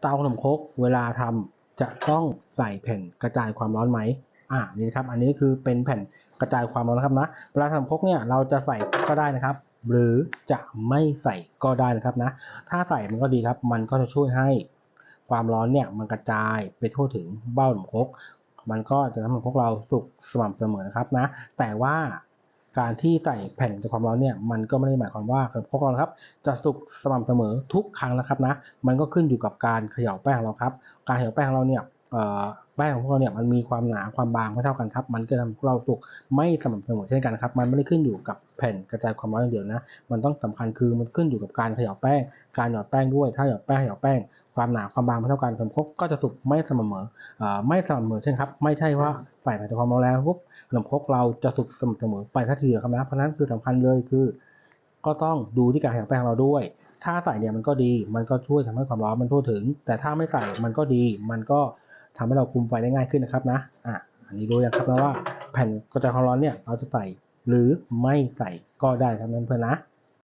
เตาขนมครกเวลาทำจะต้องใส่แผ่นกระจายความร้อนไหมอ่านี่ครับ อันนี้คือเป็นแผ่นกระจายความร้อนนะครับนะ เวลาทำครกเนี่ยเราจะใส่ก็ได้นะครับ หรือจะไม่ใส่ก็ได้นะครับนะ ถ้าใส่มันก็ดีครับ มันก็จะช่วยให้ความร้อนเนี่ยมันกระจายไปทั่วถึงเบ้าขนมครกมันก็จะทำให้พวกเราสุกสม่ำเสมอนะครับนะ แต่ว่า การที่ใส่แผ่นจากความร้อนเนี่ยมันก็ไม่ได้หมายความว่าพวกเราครับจะสุกสม่ำเสมอทุกครั้งนะครับนะมันก็ขึ้นอยู่กับการเขย่าแป้งของเราครับ การเขย่าแป้งของเราเนี่ยแป้งของพวกเราเนี่ยมันมีความหนาความบางไม่เท่ากันครับ มันก็ทำให้พวกเราสุกไม่สม่ำเสมอเช่นกันครับ มันไม่ได้ขึ้นอยู่กับแผ่นกระจายความร้อนอย่างเดียวนะ มันต้องสำคัญคือมันขึ้นอยู่กับการเขย่าแป้ง การหยอดแป้งด้วย ถ้าหยอดแป้งเขย่าแป้ง ความหนาความบางไม่เท่ากันขนมครกก็จะสุกไม่สม่ำเสมอไม่สม่ำเสมอเช่นครับ ไม่ใช่ว่าใส่แผ่นความร้อนแล้วปุ๊บขนมครกเราจะสุกสม่ำเสมอไปทันทีเดียวครับนะเพราะนั้นคือสำคัญเลยคือ ก็ต้องดูที่การเขย่าแป้งของเราด้วย ถ้าใส่เนี่ยมันก็ดี มันก็ช่วยทำให้ความร้อนมันทั่วถึง แต่ถ้าไม่ใส่มันก็ดี มันก็ทำให้เราคุมไฟได้ง่ายขึ้นนะครับนะอะอันนี้รู้ยังครับนะว่าแผ่นกระจายความร้อนเนี่ยเราจะใส่หรือไม่ใส่ก็ได้ครับเพื่อนๆนะ